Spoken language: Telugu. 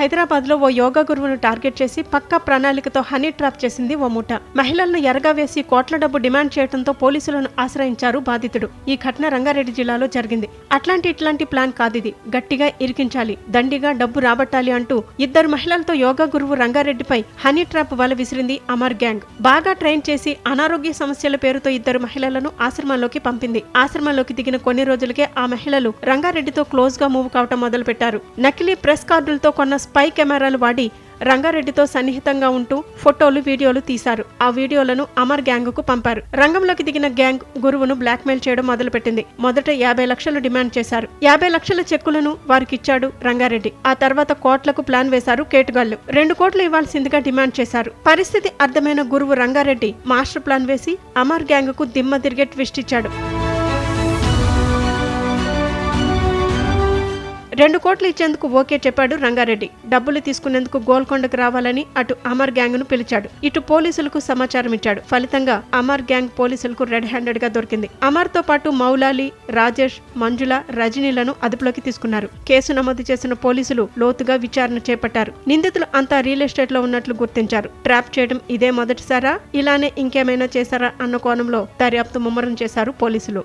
హైదరాబాద్లో ఓ యోగా గురువును టార్గెట్ చేసి పక్కా ప్రణాళికతో హనీ ట్రాప్ చేసింది ఓ ముఠ మహిళలను ఎరగా వేసి కోట్ల డబ్బు డిమాండ్ చేయడంతో పోలీసులను ఆశ్రయించారు బాధితుడు. ఈ ఘటన రంగారెడ్డి జిల్లాలో జరిగింది. అట్లాంటి ఇట్లాంటి ప్లాన్ కాదిది. గట్టిగా ఇరికించాలి దండిగా డబ్బు రాబట్టాలి అంటూ ఇద్దరు మహిళలతో యోగా గురువు రంగారెడ్డిపై హనీ ట్రాప్ వల విసిరింది అమర్ గ్యాంగ్. బాగా ట్రైన్ చేసి అనారోగ్య సమస్యల పేరుతో ఇద్దరు మహిళలను ఆశ్రమంలోకి పంపింది. ఆశ్రమంలోకి దిగిన కొన్ని రోజులకే ఆ మహిళలు రంగారెడ్డితో క్లోజ్గా మూవ్ కావటం మొదలు పెట్టారు నకిలీ ప్రెస్ కార్డులతో కొన్న స్పై కెమెరాలు వాడి రంగారెడ్డితో సన్నిహితంగా ఉంటూ ఫోటోలు వీడియోలు తీశారు. ఆ వీడియోలను అమర్ గ్యాంగ్కు పంపారు. రంగంలోకి దిగిన గ్యాంగ్ గురువును బ్లాక్మెయిల్ చేయడం మొదలుపెట్టింది. మొదట యాభై లక్షలు డిమాండ్ చేశారు. యాభై లక్షల చెక్కులను వారికిచ్చాడు రంగారెడ్డి. ఆ తర్వాత కోట్లకు ప్లాన్ వేశారు కేటుగాళ్ళు రెండు కోట్లు ఇవ్వాల్సిందిగా డిమాండ్ చేశారు. పరిస్థితి అర్థమైన గురువు రంగారెడ్డి మాస్టర్ ప్లాన్ వేసి అమర్ గ్యాంగ్కు దిమ్మ తిరిగే ట్విస్ట్ ఇచ్చాడు. రెండు కోట్లు ఇచ్చేందుకు ఓకే చెప్పాడు రంగారెడ్డి. డబ్బులు తీసుకునేందుకు గోల్కొండకు రావాలని అటు అమర్ గ్యాంగ్ను పిలిచాడు. ఇటు పోలీసులకు సమాచారం ఇచ్చాడు ఫలితంగా అమర్ గ్యాంగ్ పోలీసులకు రెడ్ హ్యాండెడ్గా దొరికింది. అమర్తో పాటు మౌలాలి రాజేష్ మంజుల రజనీలను అదుపులోకి తీసుకున్నారు. కేసు నమోదు చేసిన పోలీసులు లోతుగా విచారణ చేపట్టారు. నిందితులు అంతా రియల్ ఎస్టేట్లో ఉన్నట్లు గుర్తించారు. ట్రాప్ చేయడం ఇదే మొదటిసారా? ఇలానే ఇంకేమైనా చేశారా? అన్న కోణంలో దర్యాప్తు ముమ్మరం చేశారు పోలీసులు.